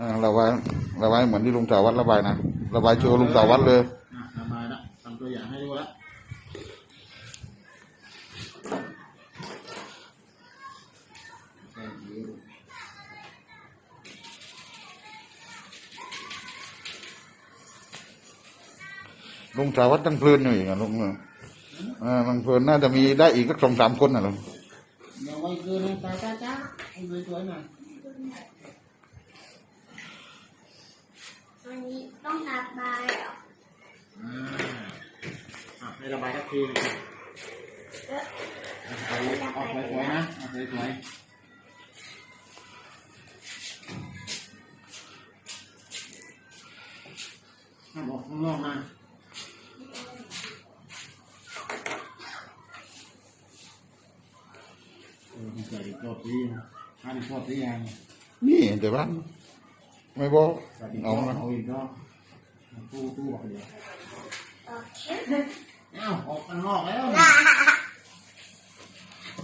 อ่าระบายระบายเหมือนที่ลุงสาวัตรระบายนะระบายโชว์ลุงสาวัตรเลยอะระบายละทำตัวอย่างให้ดูละลุงสาวัตรตั้งเพลินอยู่อีกอะลุงเนี่ยอ่าตั้งเพลินน่าจะมีได้อีกสักสองสามคนน่ะลุงเดี๋ยวไว้คืนนะจ้าจ้าจ้าให้สวยๆหน่อย วันนี้ต้องระ บายเหรออ่าอะให้ระบายสักทีหนึ่งเอ๊ะเอาเอาสวยๆนะเอาสวยๆ ห้ามออกข้างนอกนะเออมันใส่ชอบที่นะท่านชอบที่ยังนี่แต่บ้านไม่บอกใส่อีกเอารอบมา เอาอีกรอบ ตู้ตู้บอกเลยโอเคเอ้าออกข้างนอกแล้ว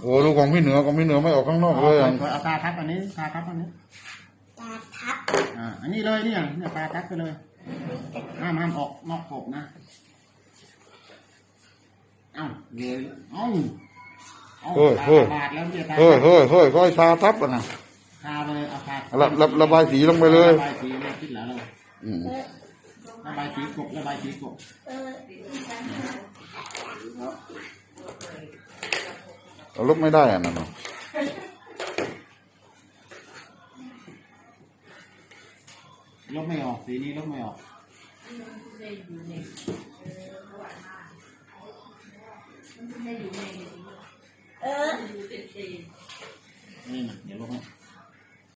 โอ้ลูกของพี่เหนือของพี่เหนือไม่ออกข้างนอกเลยอะเอาตาทับอันนี้ตาทับอันนี้ตาทับอ่าอันนี้เลยเนี่ยเนี่ยตาทับไปเลยห้ามห้ามออกนอกขบนะเอ้าเลยเอ้าเอาตาบาดแล้วเนี่ยตาเฮ้ยเฮ้ยเฮ้ยค่อยทาทับอะนะทาไปเลยเอาทาระระระบายสีลงไปเลยระบายสีเลยคิดแล้วเราอืมเออ ระบายสีกบระบายสีกบเออเอาลบไม่ได้อะนั่นน่ะลบไม่ออกสีนี้ลบไม่ออกเออนี่นะเดี๋ยวลบให้